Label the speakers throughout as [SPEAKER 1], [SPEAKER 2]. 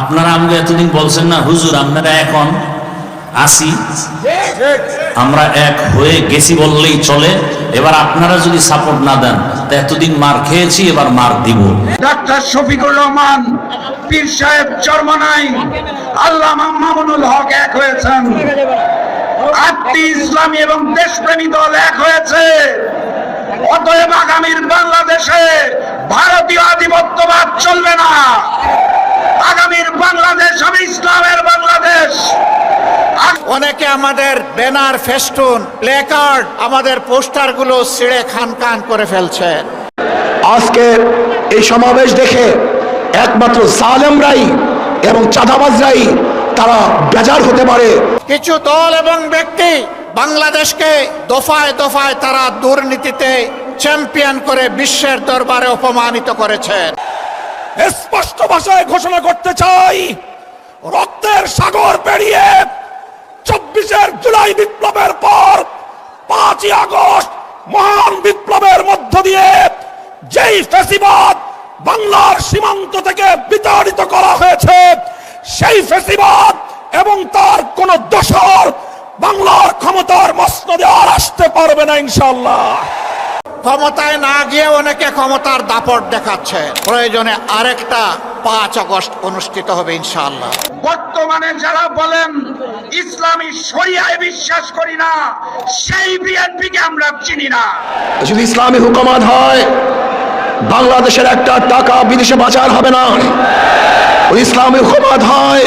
[SPEAKER 1] আপনারা আমাকে এতদিন বলছেন না, হুজুর, আপনারা এখন আসি। আমরা এক হয়ে গেছি বললেই চলে। এবার আপনারা যদি সাপোর্ট না দেন, তা এতদিন মার খেয়েছি, এবার মার দিব।
[SPEAKER 2] ডাক্তার শফিকুর রহমান, পীর সাহেব চরমনাই আল্লাহ মামুনুল হক এক হয়েছেন। আটটি ইসলামী এবং দেশপ্রেমী দল এক হয়েছে। অতএব আগামীর বাংলাদেশে ভারতীয় আধিপত্যবাদ চলবে না। আগামীর বাংলাদেশ হবে ইসলামের বাংলাদেশ।
[SPEAKER 3] অনেকে আমাদের ব্যানার ফেস্টুন প্লেকার্ড আমাদের পোস্টারগুলো ছিঁড়ে খান খান করে ফেলছেন
[SPEAKER 4] আজকে এই সমাবেশ দেখে একমাত্র জালেমরাই এবং চাঁদাবাজরাই তারা বেজার হতে পারে।
[SPEAKER 3] কিছু দল এবং ব্যক্তি বাংলাদেশকে দফায় দফায় তারা দুর্নীতিতে চ্যাম্পিয়ন করে বিশ্বের দরবারে অপমানিত করেছেন
[SPEAKER 5] স্পষ্ট ভাষায় ঘোষণা করতে চাই, রক্তের সাগর পেরিয়ে চব্বিশের জুলাই বিপ্লবের পর পাঁচই আগস্ট মহান বিপ্লবের মধ্য দিয়ে যেই ফেসিবাদ বাংলার সীমান্ত থেকে বিতাড়িত করা হয়েছে, সেই ফেসিবাদ এবং তার কোন দোষর বাংলার ক্ষমতার মসনদে আর আসতে পারবে না ইনশাল্লাহ
[SPEAKER 3] ক্ষমতায় না গিয়ে অনেকে ক্ষমতার দাপট দেখাচ্ছে। প্রয়োজনে আরেকটা পাঁচ আগস্ট অনুষ্ঠিত হবে ইনশাআল্লাহ।
[SPEAKER 2] বর্তমানে যারা বলেন ইসলামী শরিয়ায় বিশ্বাস করি না সেই বিএনপিকে আমরা চিনি না।
[SPEAKER 4] যদি ইসলামী হুকুমাত হয় বাংলাদেশের একটা টাকা বিদেশে পাচার হবে না। ইসলামী হুকুমাত হয়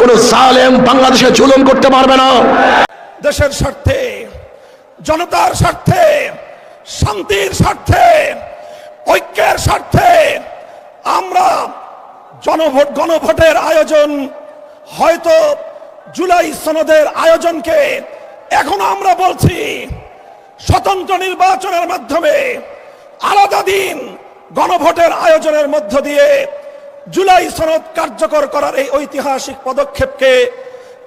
[SPEAKER 4] কোনো জালেম বাংলাদেশে জুলুম করতে পারবে না।
[SPEAKER 5] দেশের স্বার্থে জনতার স্বার্থে শান্তির স্বার্থে, ঐক্যের স্বার্থে আমরা জনভোট, গণভোটের আয়োজন, হয়তো জুলাই সনদের আয়োজনকে এখন আমরা বলছি স্বতন্ত্র নির্বাচনের মাধ্যমে আলাদা দিন গণভোটের আয়োজনের মধ্য দিয়ে জুলাই সনদ কার্যকর করার এই ঐতিহাসিক পদক্ষেপকে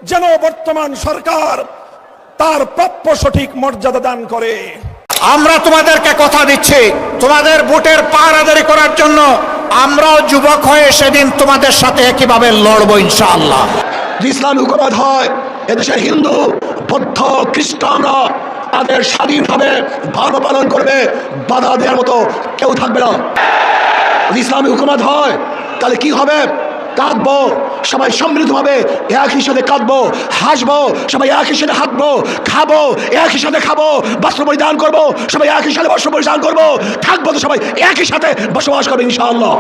[SPEAKER 5] যেন বর্তমান সরকার তার প্রাপ্য সঠিক মর্যাদা দান করে।
[SPEAKER 3] আমরা তোমাদেরকে কথা দিচ্ছি, তোমাদের ভোটের পাহারাদারি করার জন্য আমরাও যুবক হয়ে সেদিন তোমাদের সাথে একইভাবে লড়বো ইনশাআল্লাহ।
[SPEAKER 4] ইসলামী হুকুমাত হয়, এদেশের হিন্দু, বৌদ্ধ, খ্রিস্টানরা তাদের স্বাধীনভাবে ধর্ম পালন করবে, বাধা দেওয়ার মতো কেউ থাকবে না। ইসলামী হুকুমাত হয়, তাহলে কি হবে? কাঁদবো সবাই সমৃদ্ধভাবে একই সাথে কাঁদবো, হাসবো, সবাই একই সাথে হাঁটবো, খাব, একই সাথে খাব, বস্ত্র পরিধান করব, সবাই একই সাথে বস্ত্র পরিধান করব, থাকব তো সবাই একই সাথে বসবাস করব ইনশাআল্লাহ।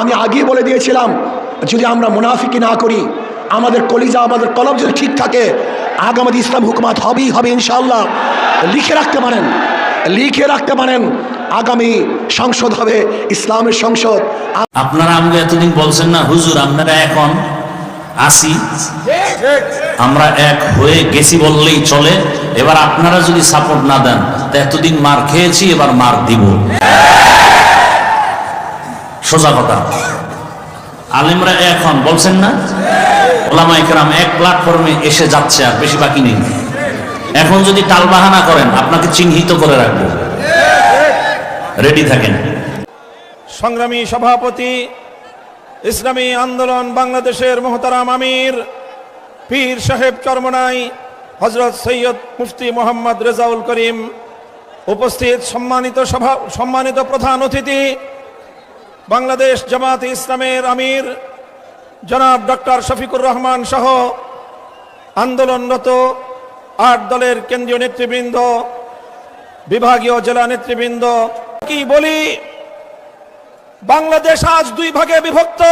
[SPEAKER 4] আমি আগেই বলে দিয়েছিলাম, যদি আমরা মুনাফিকি না করি, আমাদের কলিজা, আমাদের কলম যদি ঠিক থাকে আগামী ইসলাম হুকুমাত হবেই, হবে ইনশাআল্লাহ। লিখে রাখতে পারেন, লিখে রাখতে পারেন। আগামী সংসদ হবে ইসলামের সংসদ।
[SPEAKER 1] আপনারা আমাকে এতদিন বলছেন না, হুজুর, আপনারা এখন আসি। আমরা এক হয়ে গেছি বললেই চলে। এবার আপনারা যদি সাপোর্ট না দেন, তা এতদিন মার খেয়েছি, এবার মার দিব। সোজা কথা। আলিমরা এখন বলছেন না? ওলামা একরাম এক প্ল্যাটফর্মে এসে যাচ্ছে আর বেশি বাকি নেই। এখন যদি টালবাহানা করেন, আপনাকে চিহ্নিত করে রাখব। রেডি থাকেন।
[SPEAKER 5] সংগ্রামী সভাপতি, ইসলামী আন্দোলন বাংলাদেশের মোহতারাম আমির, পীর সাহেব চরমনাই হজরত সৈয়দ মুফতি মোহাম্মদ রেজাউল করিম, উপস্থিত সম্মানিত সভা, সম্মানিত প্রধান অতিথি, বাংলাদেশ জামাত ইসলামের আমির, জনাব ডক্টর শফিকুর রহমান সহ আন্দোলনরত আট দলের কেন্দ্রীয় নেতৃবৃন্দ, বিভাগীয় জেলা নেতৃবৃন্দ কি বলি, বাংলাদেশ আজ দুই ভাগে বিভক্ত।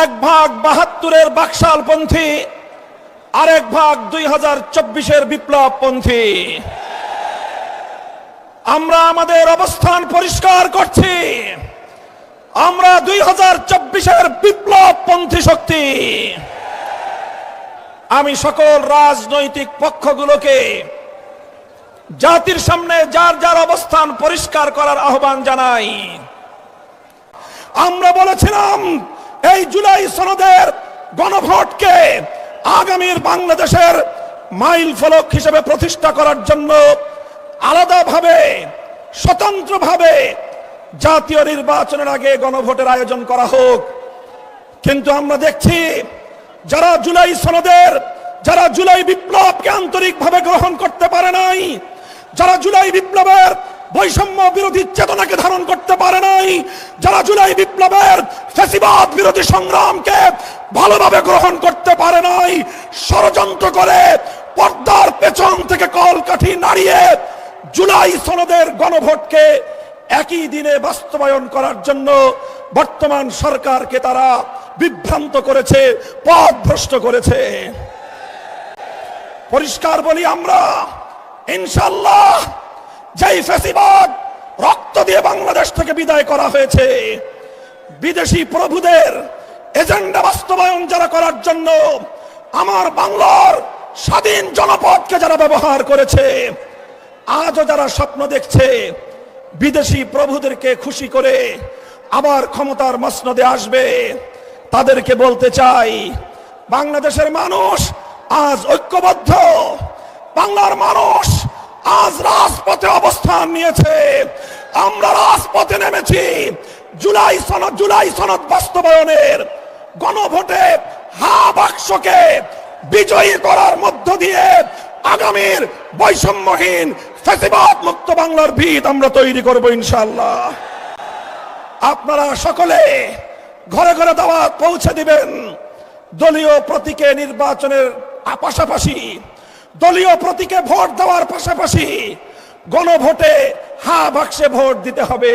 [SPEAKER 5] এক ভাগ বাহাত্তরের বাকশালপন্থী, আরেক ভাগ দুই হাজার চব্বিশের বিপ্লবপন্থী। আমরা আমাদের অবস্থান পরিষ্কার করছি। আমরা দুই হাজার চব্বিশের বিপ্লবপন্থী শক্তি। আমি সকল রাজনৈতিক পক্ষগুলোকে জাতির সামনে যার যার অবস্থান পরিষ্কার করার আহ্বান জানাই। আমরা বলেছিলাম, এই জুলাই সনদের গণভোটকে আগামীর বাংলাদেশের মাইল ফলক হিসেবে প্রতিষ্ঠা করার জন্য আলাদাভাবে, স্বতন্ত্রভাবে জাতীয় নির্বাচনের আগে গণভোটের আয়োজন করা হোক। কিন্তু আমরা দেখছি, যারা জুলাই সনদের, যারা জুলাই বিপ্লবকে আন্তরিকভাবে গ্রহণ করতে পারে নাই যারা জুলাই বিপ্লবের বৈষম্য বিরোধী চেতনাকে ধারণ করতে পারে নাই, যারা জুলাই বিপ্লবের ফেসিবাদ বিরোধী সংগ্রামকে ভালোভাবে গ্রহণ করতে পারে নাই, ষড়যন্ত্র করে পর্দার পেছন থেকে কলকাঠি নাড়িয়ে জুলাই সনদের গণভোটকে একই দিনে বাস্তবায়ন করার জন্য বর্তমান সরকারকে তারা বিভ্রান্ত করেছে পথ ভ্রষ্ট করেছে। পরিষ্কার বলি আমরা ইনশাল্লাহ যেই ফেসিবাদ রক্ত দিয়ে বাংলাদেশ থেকে বিদায় করা হয়েছে, বিদেশি প্রভুদের এজেন্ডা বাস্তবায়ন যারা করার জন্য আমার বাংলার স্বাধীন জনপদকে যারা ব্যবহার করেছে, আজও যারা স্বপ্ন দেখছে, বিদেশি প্রভুদেরকে খুশি করে আবার ক্ষমতার মসনদে আসবে, তাদেরকে বলতে চাই, বাংলাদেশের মানুষ আজ ঐক্যবদ্ধ। বাংলার মানুষ আজ রাজপথে অবস্থান নিয়েছে। আমরা রাজপথে নেমেছি। জুলাই সনদ জুলাই সনদ বাস্তবায়নের গণভোটে হা বাক্সকে বিজয়ী করার মধ্য দিয়ে আগামীর বৈষম্যহীন ফেসিবাদ মুক্ত বাংলার ভিত আমরা তৈরি করব ইনশাল্লাহ আপনারা সকলে ঘরে ঘরে দাওয়াত পৌঁছে দিবেন। দলীয় প্রতীকে নির্বাচনের পাশাপাশি দলীয় প্রতীকে ভোট দেওয়ার পাশাপাশি গণভোটে হা বাক্সে ভোট দিতে হবে।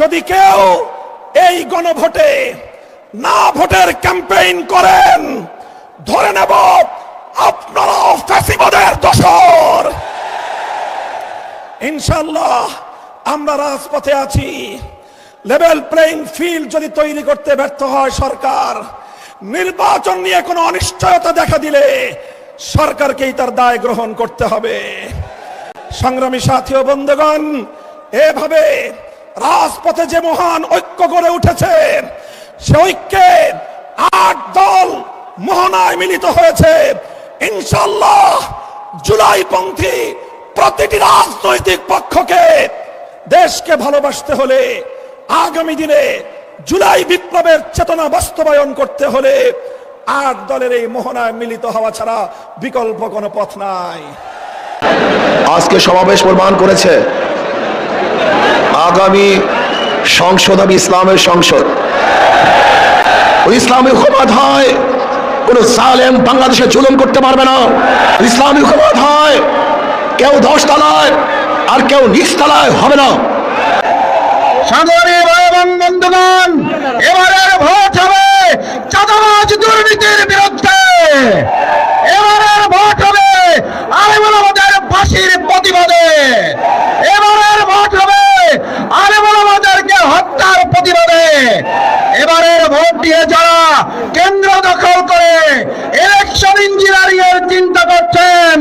[SPEAKER 5] যদি কেউ এই গণভোটে না ভোটের ক্যাম্পেইন করেন, ধরে নেব আপনারাও ফ্যাসিবাদের দোষর। ইনশাল্লাহ আমরা রাজপথে আছি। লেভেল প্লেইং ফিল্ড যদি তৈরি করতে ব্যর্থ হয় সরকার, নির্বাচন নিয়ে কোনো অনিশ্চয়তা দেখা দিলে সরকারকেই তার দায় গ্রহণ করতে হবে। সংগ্রামী সাথী ও বন্ধুগণ, এভাবে রাজপথে যে মহান ঐক্য গড়ে উঠেছে, সে ঐক্যে আট দল মোহনায় মিলিত হয়েছে। ইনশাল্লাহ জুলাই পন্থী প্রতিটি রাজনৈতিক পক্ষকে দেশকে ভালোবাসতে হলে আগামী দিনে জুলাই বিপ্লবের চেতনা বাস্তবায়ন করতে হলে আট দলের এই মোহনায় মিলিত হওয়া ছাড়া বিকল্প কোনো পথ নাই।
[SPEAKER 4] আজকে সমাবেশ প্রমাণ করেছে আগামী সংসদ হবে ইসলামের সংসদ। ইসলামী হুকুমত হয় কোন সালেম বাংলাদেশে জুলুম করতে পারবে না। ইসলামী হুকুমত হয় কেউ দশ তলায় আর কেউ নিচ তলায় হবে না।
[SPEAKER 2] সাগরে ভাই এবং বন্ধুগণ এবারের ভোট হবে চাঁদাবাজ দুর্নীতির বিরুদ্ধে। এবারের ভোট হবে আলিমুল আমাদের বাসির প্রতিবাদে এবারের ভোট হবে আলেমুল আমাদেরকে হত্যার প্রতিবাদে এবারের ভোট দিয়ে যারা কেন্দ্র দখল করে ইলেকশন ইঞ্জিনিয়ারিং চিন্তা করছেন,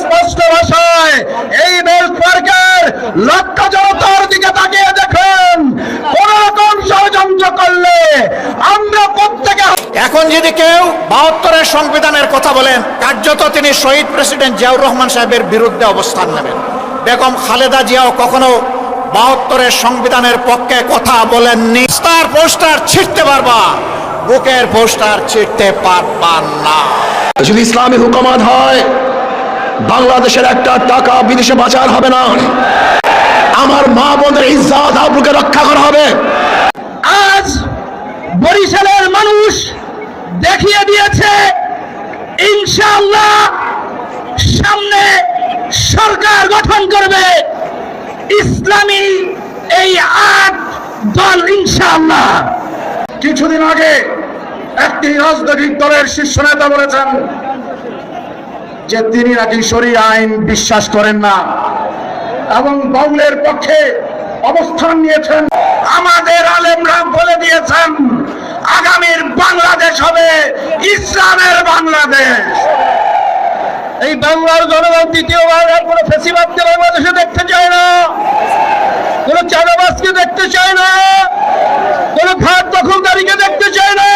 [SPEAKER 2] স্পষ্ট ভাষায় এই বেল্ট পার্কের লক্ষ জনতার দিকে তাকিয়ে দেখুন, কোন রকম ষড়যন্ত্র করলে আমরা প্রত্যেকে
[SPEAKER 3] এখন যদি কেউ বাহাত্তরের সংবিধানের কথা বলেন, কার্যত তিনি শহীদ প্রেসিডেন্ট জিয়াউর রহমান সাহেবের বিরুদ্ধে অবস্থান নেবেন। বেগম খালেদা জিয়াও কখনো বাহাত্তরের সংবিধানের পক্ষে কথা বলেননি। তার পোস্টার ছিটতে পারবা বুকের পোস্টার ছিটতে পারবা না।
[SPEAKER 4] যদি ইসলামী হুকুমত হয় বাংলাদেশের একটা টাকা বিদেশে পাচার হবে না। আমার মা বোনের ইজ্জাত আবরুকে রক্ষা করা হবে।
[SPEAKER 2] আজ বরিশালের মানুষ দেখিয়ে দিয়েছে ইনশাআল্লাহ সামনে সরকার গঠন করবে। ইসলামী এই আট দল ইনশাআল্লাহ। কিছুদিন আগে একটি রাজনৈতিক দলের শীর্ষ নেতা বলেছেন যে তিনি নাকি সরি আইন বিশ্বাস করেন না এবং বাউলের পক্ষে অবস্থান নিয়েছেন। আমাদের আলেমরা বলে দিয়েছেন আগামীর বাংলাদেশ হবে ইসলামের বাংলাদেশ। এই বাংলার জনগণ দ্বিতীয়বার আর কোনো ফেসিবাদকে বাংলাদেশে দেখতে চায় না কোনো চাঁদাবাজকে দেখতে চায় না কোনো খাত দখলদারিকে দেখতে চায় না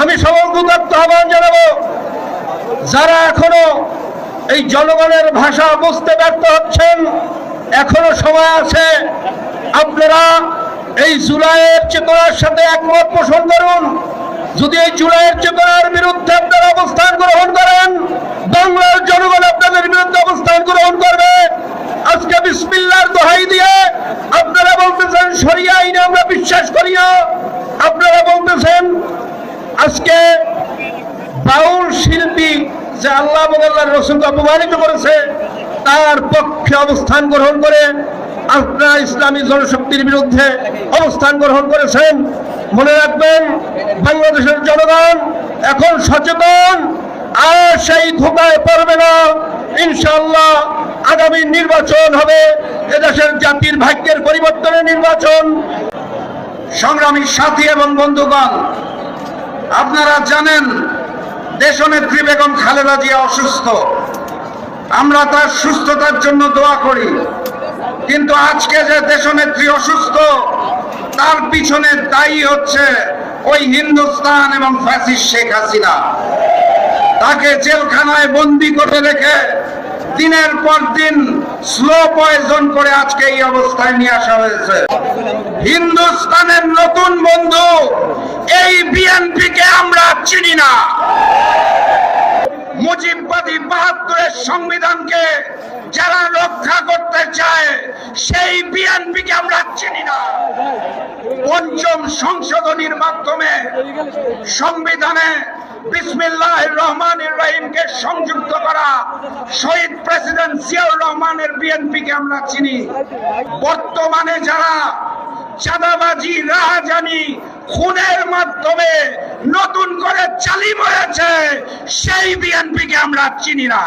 [SPEAKER 2] আমি সমগ্র আহ্বান জানাব যারা এখনও এই জনগণের ভাষা বুঝতে ব্যর্থ হচ্ছেন, এখনও সময় আছে, আপনারা এই জুলাইয়ের চেতনার সাথে একমত পোষণ করুন। যদি এই জুলাইয়ের চেতনার বিরুদ্ধে আপনারা অবস্থান গ্রহণ করেন, বাংলার জনগণ আপনাদের বিরুদ্ধে অবস্থান গ্রহণ করবে। আজকে বিসমিল্লার দোহাই দিয়ে আপনারা বলতেছেন সরিয়া আইনে আমরা বিশ্বাস করি না। আপনারা বলতেছেন, আজকে বাউল শিল্পী যে আল্লাহ এবং আল্লাহর রসুলকে অপমানিত করেছে, তার পক্ষে অবস্থান গ্রহণ করে আপনারা ইসলামী জনশক্তির বিরুদ্ধে অবস্থান গ্রহণ করেছেন। মনে রাখবেন, বাংলাদেশের জনগণ এখন সচেতন, আর সেই ধোকায় পড়বে না। ইনশাল্লাহ আগামী নির্বাচন হবে, এদেশের জাতির ভাগ্যের পরিবর্তনের নির্বাচন। সংগ্রামী সাথী এবং বন্ধুগণ, আপনারা জানেন দেশনেত্রী বেগম খালেদা জিয়া অসুস্থ। আমরা তার সুস্থতার জন্য দোয়া করি। কিন্তু আজকে যে দেশনেত্রী অসুস্থ, তার পিছনে দায়ী হচ্ছে ওই হিন্দুস্তান এবং ফ্যাসিস শেখ হাসিনা। তাকে জেলখানায় বন্দি করে রেখে দিনের পর দিন স্লো পয়জন করে আজকে এই অবস্থায় নিয়ে আসা হয়েছে। হিন্দুস্তানের নতুন বন্ধু, এই বিএনপিকে আমরা চিনি না। মুজিববাদী বাহাত্তরের সংবিধানকে যারা রক্ষা করতে চায়, সেই বিএনপিকে আমরা চিনি না। পঞ্চম সংশোধনীর মাধ্যমে সংবিধানে বিসমিল্লাহ রহমান রহিমকে সংযুক্ত করা। শহীদ প্রেসিডেন্ট জিয়াউর রহমানের বিএনপিকে আমরা চিনি। বর্তমানে যারা চাঁদাবাজি রাহাজানি খুনের মাধ্যমে নতুন করে চালিম হয়েছে, সেই বিএনপিকে আমরা চিনি না।